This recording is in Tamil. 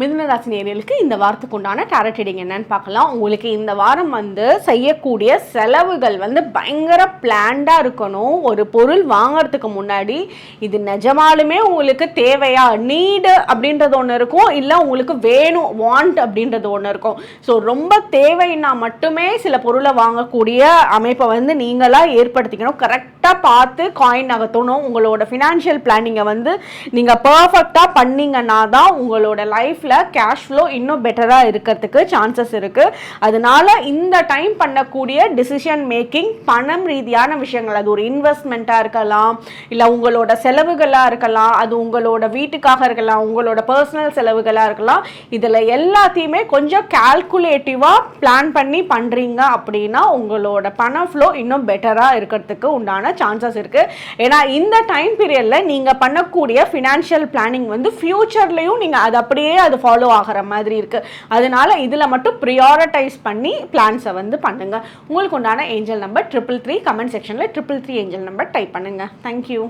மிதுன ராசி இந்த வாரத்துக்கு உண்டான டேரட் ரீடிங் என்னன்னு பார்க்கலாம். உங்களுக்கு இந்த வாரம் வந்து செய்யக்கூடிய செலவுகள் வந்து பயங்கர பிளான்டாக இருக்கணும். ஒரு பொருள் வாங்குறதுக்கு முன்னாடி இது நிஜமாலுமே உங்களுக்கு தேவையா? நீடு அப்படின்றது ஒன்று இருக்கும். இல்லை உங்களுக்கு வேணும் வாண்ட் அப்படின்றது ஒன்று இருக்கும். ஸோ ரொம்ப தேவைன்னா மட்டுமே சில பொருளை வாங்கக்கூடிய அமைப்பை வந்து நீங்களாக ஏற்படுத்திக்கணும். கரெக்டாக பார்த்து காயின் நகர்த்தணும். உங்களோட ஃபினான்ஷியல் பிளானிங்கை வந்து நீங்கள் பர்ஃபெக்டாக பண்ணீங்கன்னா தான் உங்களோட லைஃப்பில் கேஷ் ஃப்ளோ இன்னும் பெட்டராக இருக்கிறதுக்கு சான்சஸ் இருக்குது அதனால இந்த டைம் பண்ணக்கூடிய டிசிஷன் மேக்கிங் பணம் ரீதியான விஷயங்கள் அது ஒரு இன்வெஸ்ட்மெண்ட்டாக இருக்கலாம் இல்லை உங்களோட செலவுகளாக இருக்கலாம் அது உங்களோட வீட்டுக்காக இருக்கலாம் உங்களோட பர்சனல் செலவுகளாக இருக்கலாம் இதில் எல்லாத்தையுமே கொஞ்சம் கால்குலேட்டிவாக பிளான் பண்ணி பண்ணுறீங்க அப்படின்னா உங்களோட பண ஃப்ளோ இன்னும் பெட்டராக இருக்கிறதுக்கு உண்டான சான்சஸ் இருக்குது ஏன்னா இந்த டைம் பீரியடில் நீங்கள் பண்ணக்கூடிய ஃபினான்ஷியல் பிளானிங் வந்து ஃப்யூச்சர்லேயும் நீங்கள் அது அப்படியே அது அது ஃபாலோ ஆகிற மாதிரி இருக்குது அதனால இதில் மட்டும் ப்ரியாரிட்டைஸ் பண்ணி பிளான்ஸை வந்து பண்ணுங்கள் உங்களுக்கு உண்டான angel number triple three comment செக்ஷனில் triple three angel number type பண்ணுங்கள் தேங்க்யூ